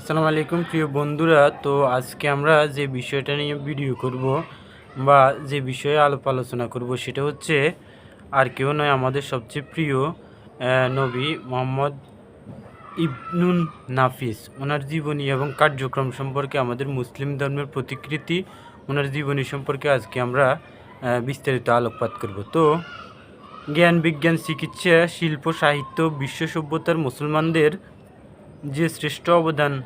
আসসালামু আলাইকুম, প্রিয় বন্ধুরা। তো আজকে আমরা যে বিষয়টা নিয়ে ভিডিও করব বা যে বিষয়ে আলোপ আলোচনা করব সেটা হচ্ছে, আর কেউ নয়, আমাদের সবচেয়ে প্রিয় নবী মোহাম্মদ ইবনুন নাফিস। ওনার জীবনী এবং কার্যক্রম সম্পর্কে আমাদের মুসলিম ধর্মের প্রতিকৃতি, ওনার জীবনী সম্পর্কে আজকে আমরা বিস্তারিত আলোকপাত করব। তো, জ্ঞান বিজ্ঞান, চিকিৎসা, শিল্প, সাহিত্য, বিশ্ব সভ্যতার মুসলমানদের যে শ্রেষ্ঠ অবদান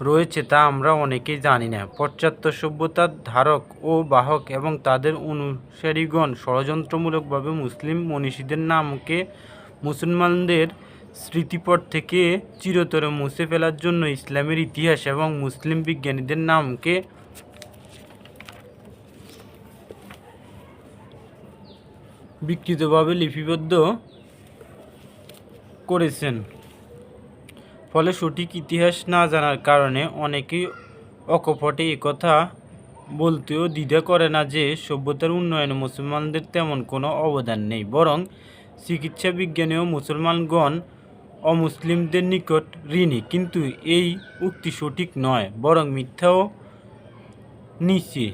রয়েছে তা আমরা অনেকেই জানি না। পাশ্চাত্য সভ্যতার ধারক ও বাহক এবং তাদের অনুসারীগণ ষড়যন্ত্রমূলকভাবে মুসলিম মনীষীদের নামকে মুসলমানদের স্মৃতিপট থেকে চিরতরে মুছে ফেলার জন্য ইসলামের ইতিহাস এবং মুসলিম বিজ্ঞানীদের নামকে বিকৃতভাবে লিপিবদ্ধ করেছেন। ফলে সঠিক ইতিহাস না জানার কারণে অনেকেই অকপটে একথা বলতেও দ্বিধা করে না যে সভ্যতার উন্নয়নে মুসলমানদের তেমন কোনো অবদান নেই। বরং চিকিৎসা বিজ্ঞানেও মুসলমানগণ অমুসলিমদের নিকট ঋণী। কিন্তু এই উক্তি সঠিক নয়, বরং মিথ্যাও নিচে।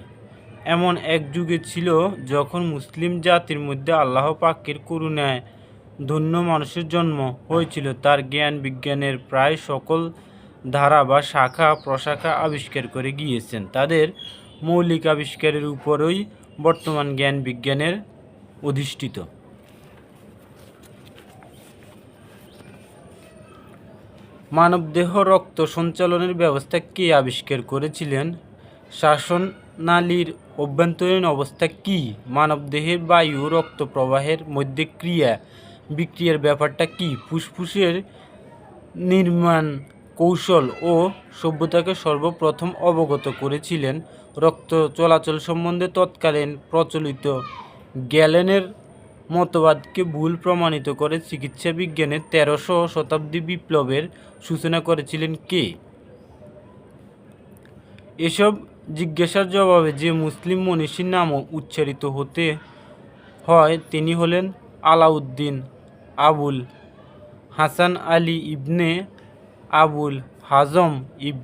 এমন এক যুগে ছিল যখন মুসলিম জাতির মধ্যে আল্লাহ পাকের করুণায় ধন্য মানুষের জন্ম হয়েছিল তার জ্ঞান বিজ্ঞানের প্রায় সকল ধারা বা শাখা প্রশাখা আবিষ্কার করে গিয়েছেন। তাদের মৌলিক আবিষ্কারের উপরই বর্তমান জ্ঞান বিজ্ঞানের অধিষ্ঠিত। মানবদেহ রক্ত সঞ্চালনের ব্যবস্থা কে আবিষ্কার করেছিলেন? শ্বাসনালীর অভ্যন্তরীণ অবস্থা কী? মানবদেহের বায়ু, রক্ত প্রবাহের মধ্যে ক্রিয়া বিক্রিয়ার ব্যাপারটা কী? ফুসফুসের নির্মাণ কৌশল ও সভ্যতাকে সর্বপ্রথম অবগত করেছিলেন রক্ত চলাচল সম্বন্ধে তৎকালীন প্রচলিত গ্যালেনের মতবাদকে ভুল প্রমাণিত করে চিকিৎসা বিজ্ঞানের তেরোশো শতাব্দী বিপ্লবের সূচনা করেছিলেন কে? এসব জিজ্ঞাসার জবাবে যে মুসলিম মনীষীর নামও উচ্চারিত হতে হয় তিনি হলেন আলাউদ্দিন আবুল হাসান আলী ইবনে আবুল হাজম ইব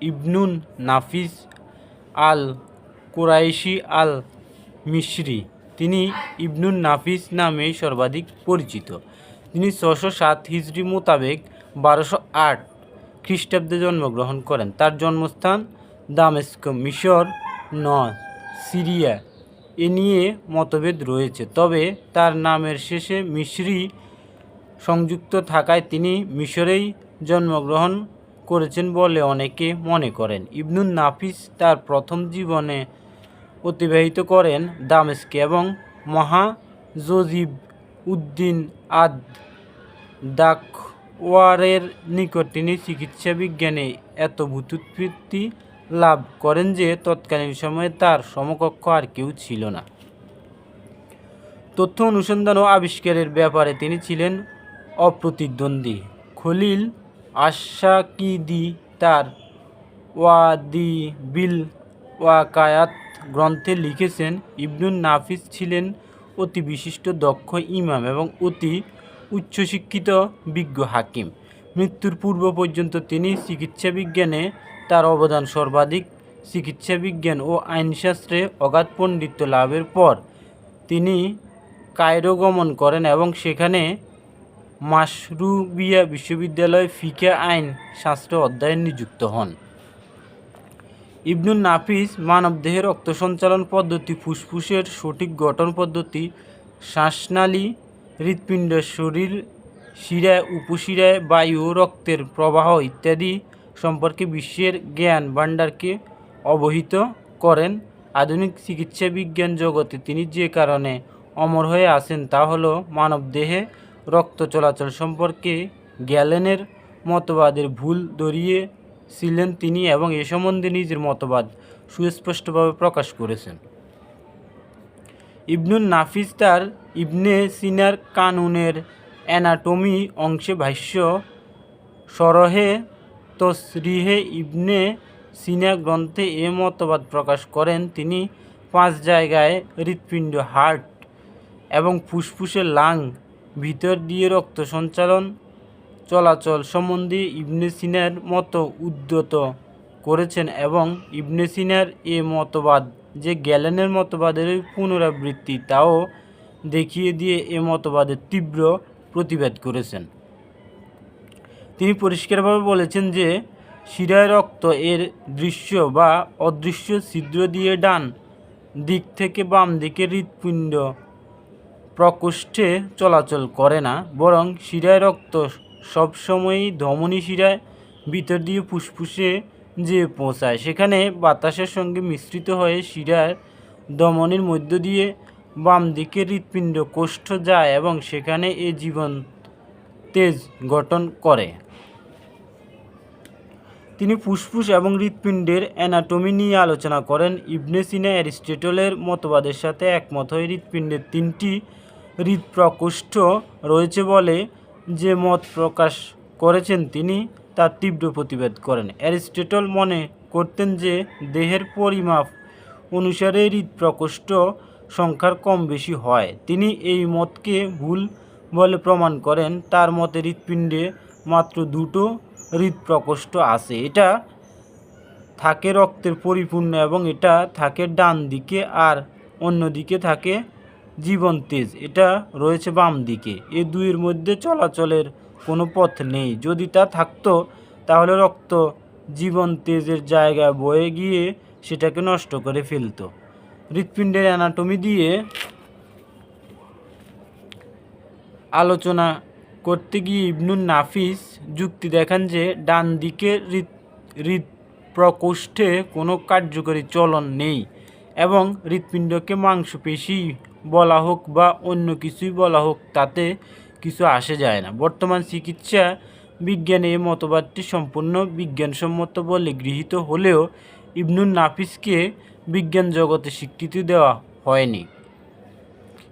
ইবনুন নাফিস আল কুরাইশি আল মিশরি। তিনি ইবনুন নাফিস নামে সর্বাধিক পরিচিত। তিনি ছশো সাত হিজড়ি মোতাবেক বারোশো আট খ্রিস্টাব্দে জন্মগ্রহণ করেন। তার জন্মস্থান দামেস্ক, মিশর নয়, সিরিয়া। এ নিয়ে মতভেদ রয়েছে। তবে তার নামের শেষে মিশরি সংযুক্ত থাকায় তিনি মিশরেই জন্মগ্রহণ করেছেন বলে অনেকে মনে করেন। ইবনুল নাফিস তার প্রথম জীবনে অতিবাহিত করেন দামেস্কে এবং মহা জজিব উদ্দিন আদ দাকওয়ারের নিকট তিনি চিকিৎসা বিজ্ঞানে এত ভূতুৎপত্তি লাভ করেন যে তৎকালীন সময়ে তার সমকক্ষ আর কেউ ছিল না। তথ্য অনুসন্ধান ও আবিষ্কারের ব্যাপারে তিনি ছিলেন অপ্রতিদ্বন্দ্বী। খলিল আশাকিদি তার ওয়াদি বিল ওয়াকায়াত গ্রন্থে লিখেছেন, ইবনুন নাফিস ছিলেন অতি বিশিষ্ট, দক্ষ ইমাম এবং অতি উচ্চশিক্ষিত, বিজ্ঞ হাকিম। মৃত্যুর পূর্ব পর্যন্ত তিনি চিকিৎসা বিজ্ঞানে তার অবদান সর্বাধিক চিকিৎসা বিজ্ঞান ও আইনশাস্ত্রে অগাধ পণ্ডিত্য লাভের পর তিনি কায়রো গমন করেন এবং সেখানে মাশরুবিয়া বিশ্ববিদ্যালয়ে ফিকে আইন শাস্ত্র অধ্যায়ে নিযুক্ত হন। ইবনুল নাফিস মানবদেহের রক্ত সঞ্চালন পদ্ধতি, ফুসফুসের সঠিক গঠন পদ্ধতি, শ্বাসনালী, হৃৎপিণ্ড, শরীর শিরায়, উপশিরায়, বায়ু, রক্তের প্রবাহ ইত্যাদি সম্পর্কে বিশ্বের জ্ঞান ভাণ্ডারকে অবহিত করেন। আধুনিক চিকিৎসা বিজ্ঞান জগতে তিনি যে কারণে অমর হয়ে আছেন তা হলো মানবদেহে রক্ত চলাচল সম্পর্কে গ্যালেনের মতবাদের ভুল ধরিয়েছিলেন তিনি এবং এ সম্বন্ধে নিজের মতবাদ সুস্পষ্টভাবে প্রকাশ করেছেন। ইবনুল নাফিস তার ইবনে সিনার কানুনের অ্যানাটমি অংশে ভাষ্য, সরহে তসরিহে ইবনে সিনা গ্রন্থে এ মতবাদ প্রকাশ করেন, তিনি পাঁচ জায়গায় হৃৎপিণ্ড, হার্ট এবং ফুসফুসে লাং, ভিতর দিয়ে রক্ত সঞ্চালন, চলাচল সম্বন্ধে ইবনে সিনার মতো উদ্যত করেছেন এবং ইবনে সিনার এ মতবাদ যে গ্যালেনের মতবাদের পুনরাবৃত্তি, তাও দেখিয়ে দিয়ে এ মতবাদের তীব্র প্রতিবাদ করেছেন। তিনি পরিষ্কারভাবে বলেছেন যে, শিরায় রক্ত এর দৃশ্য বা অদৃশ্য ছিদ্র দিয়ে ডান দিক থেকে বাম দিকে হৃৎপিণ্ড প্রকোষ্ঠে চলাচল করে না, বরং শিরায় রক্ত সবসময়ই ধমনী শিরায় ভিতর দিয়ে ফুসফুসে যে পৌঁছায়। সেখানে বাতাসের সঙ্গে মিশ্রিত হয়ে শিরার ধমনির মধ্য দিয়ে বাম দিকে হৃৎপিণ্ড কোষ্ঠ যায় এবং সেখানে এ জীবন তেজ গঠন করে। তিনি ফুসফুস এবং হৃৎপিণ্ডের অ্যানাটমি নিয়ে আলোচনা করেন। ইবনে সিনা অ্যারিস্টটলের মতবাদের সাথে একমত হয়ে হৃৎপিণ্ডের তিনটি হৃদপ্রকোষ্ঠ রয়েছে বলে যে মত প্রকাশ করেছেন তিনি, তার তীব্র প্রতিবাদ করেন। অ্যারিস্টেটল মনে করতেন যে দেহের পরিমাপ অনুসারে হৃৎপ্রকোষ্ঠ সংখ্যার কম বেশি হয়। তিনি এই মতকে ভুল বলে প্রমাণ করেন। তার মতে হৃৎপিণ্ডে মাত্র দুটো হৃৎপ্রকোষ্ঠ আছে। এটা থাকে রক্তের পরিপূর্ণ এবং এটা থাকে ডান দিকে আর অন্যদিকে থাকে জীবন তেজ। এটা রয়েছে বাম দিকে। এ দুইয়ের মধ্যে চলাচলের কোনো পথ নেই। যদি তা থাকতো, তাহলে রক্ত জীবন তেজের জায়গায় বয়ে গিয়ে সেটাকে নষ্ট করে ফেলতো। হৃৎপিণ্ডের অ্যানাটমি দিয়ে আলোচনা করতে গিয়ে ইবনুন নাফিস যুক্তি দেখান যে ডান দিকে হৃৎ প্রকোষ্ঠে কোনো কার্যকরী চলন নেই এবং হৃৎপিণ্ডকে মাংসপেশি বলা হোক বা অন্য কিছুই বলা হোক, তাতে কিছু আসে যায় না। বর্তমান চিকিৎসা বিজ্ঞানে এই মতবাদটি সম্পূর্ণ বিজ্ঞানসম্মত বলে গৃহীত হলেও ইবনুল নাফিসকে বিজ্ঞান জগতে স্বীকৃতি দেওয়া হয়নি।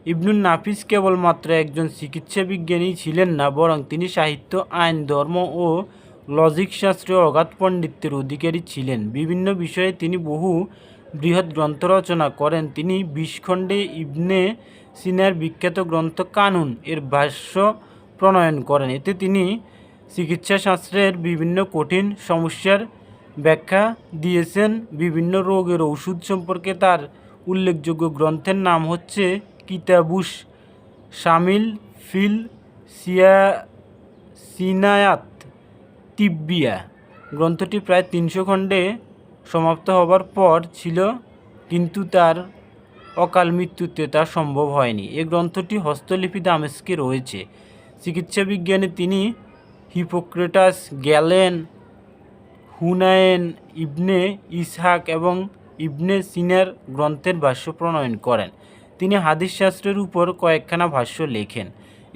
ইবনুন নাফিস কেবলমাত্র একজন চিকিৎসা বিজ্ঞানী ছিলেন না, বরং তিনি সাহিত্য, আইন, ধর্ম ও লজিক শাস্ত্রে অগাধ পাণ্ডিত্যের অধিকারী ছিলেন। বিভিন্ন বিষয়ে তিনি বহু বৃহৎ গ্রন্থ রচনা করেন। তিনি বিশ খণ্ডে ইবনে সিনার বিখ্যাত গ্রন্থ কানুন এর ভাষ্য প্রণয়ন করেন। এতে তিনি চিকিৎসা শাস্ত্রের বিভিন্ন কঠিন সমস্যার ব্যাখ্যা দিয়েছেন। বিভিন্ন রোগের ওষুধ সম্পর্কে তার উল্লেখযোগ্য গ্রন্থের নাম হচ্ছে কিতাবুস শামিল, ফিল সিয়া, সিনায়াত, তিব্বিয়া। গ্রন্থটি প্রায় তিনশো খণ্ডে সমাপ্ত হবার পর ছিল, কিন্তু তার অকাল মৃত্যুতে তা সম্ভব হয়নি। এই গ্রন্থটি হস্তলিপি দামেস্কে রয়েছে। চিকিৎসা বিজ্ঞানে তিনি Hippocrates, Galen, Hunayn, ibn Ishaq এবং ইবনে সিনার গ্রন্থের ভাষ্য প্রণয়ন করেন। তিনি হাদিস শাস্ত্রের উপর কয়েকখানা ভাষ্য লেখেন।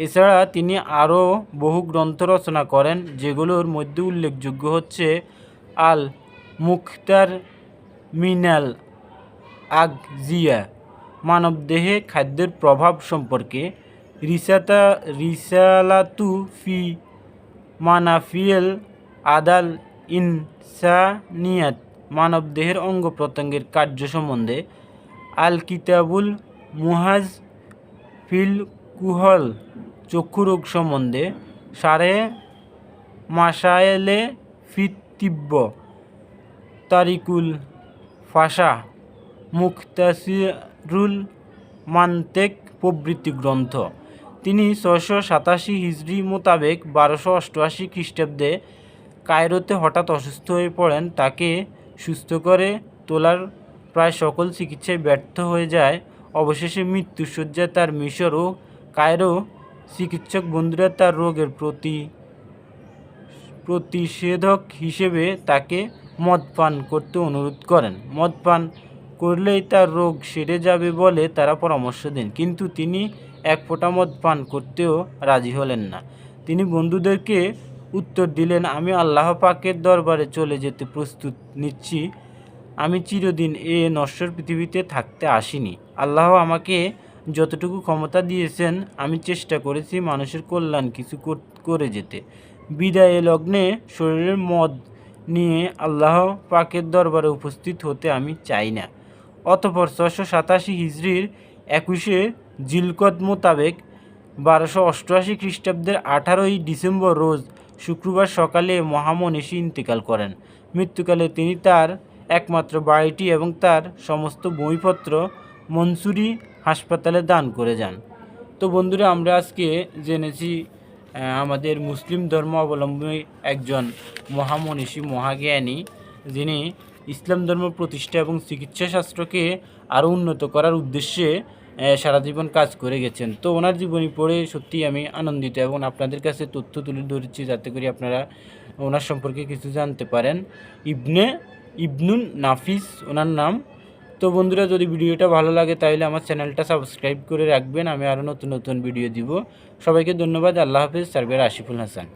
এছাড়া তিনি আরও বহু গ্রন্থ রচনা করেন, যেগুলোর মধ্যে উল্লেখযোগ্য হচ্ছে আল মুখতার মিনাল আগজিয়া মানবদেহে খাদ্যের প্রভাব সম্পর্কে, রিসাতা রিসালাতু ফি মানাফিয়েল আদাল ইনসানিয়াত, মানবদেহের অঙ্গ প্রত্যঙ্গের কার্য সম্বন্ধে, আল কিতাবুল মুহাজ ফিল কুহল চক্ষুরোগ সম্বন্ধে সারে মাসায়েলে ফিতিব্য তারিকুল ফাশা মুক্তাসিরুল মান্তেক প্রভৃতি গ্রন্থ। তিনি ছশো সাতাশি হিজড়ি মোতাবেক বারোশো অষ্টআশি খ্রিস্টাব্দে কায়রোতে হঠাৎ অসুস্থ হয়ে পড়েন। তাকে সুস্থ করে তোলার প্রায় সকল চিকিৎসায় ব্যর্থ হয়ে যায় অবশেষে মৃত্যুসজ্জায় তার মিশর ও কায়রো চিকিৎসক বন্ধুরা তার রোগের প্রতি, প্রতিষেধক হিসেবে তাকে মদ পান করতে অনুরোধ করেন। মদ পান করলেই তার রোগ সেরে যাবে বলে তারা পরামর্শ দেন, কিন্তু তিনি এক ফোঁটা মদ পান করতেও রাজি হলেন না। তিনি বন্ধুদেরকে উত্তর দিলেন, আমি আল্লাহ পাকের দরবারে চলে যেতে প্রস্তুত নিচ্ছি। আমি চিরদিন এ নশ্বর পৃথিবীতে থাকতে আসিনি। আল্লাহ আমাকে যতটুকু ক্ষমতা দিয়েছেন, আমি চেষ্টা করেছি মানুষের কল্যাণ কিছু করে যেতে। বিদায় লগ্নে শরীরের মদ নিয়ে আল্লাহ পাকের দরবারে উপস্থিত হতে আমি চাই না। অতপর ছশো সাতাশি হিজড়ির একুশে জিলকদ মোতাবেক বারোশো অষ্টআশি খ্রিস্টাব্দের আঠারোই ডিসেম্বর রোজ শুক্রবার সকালে মহামনীষী ইন্তেকাল করেন। মৃত্যুকালে তিনি তার একমাত্র বাড়িটি এবং তার সমস্ত বইপত্র মনসুরি হাসপাতালে দান করে যান। তো বন্ধুরা, আমরা আজকে জেনেছি আমাদের মুসলিম ধর্ম অবলম্বী একজন মহামনীষী, মহাজ্ঞানী, যিনি ইসলাম ধর্ম প্রতিষ্ঠা এবং চিকিৎসা শাস্ত্রকে আরও উন্নত করার উদ্দেশ্যে সারা জীবন কাজ করে গেছেন। তো ওনার জীবনী পড়ে সত্যি আমি আনন্দিত এবং আপনাদের কাছে তথ্য তুলে ধরেছি যাতে করে আপনারা ওনার সম্পর্কে কিছু জানতে পারেন। ইবনে ইবনুল নাফিস, ওনার নাম। তো বন্ধুরা, যদি ভিডিওটা ভালো লাগে, তাহলে আমার চ্যানেলটা সাবস্ক্রাইব করে রাখবেন। আমি আরও নতুন নতুন ভিডিও দিব। সবাইকে ধন্যবাদ। আল্লাহ হাফিজ। সার্ভের আশিফুল হাসান।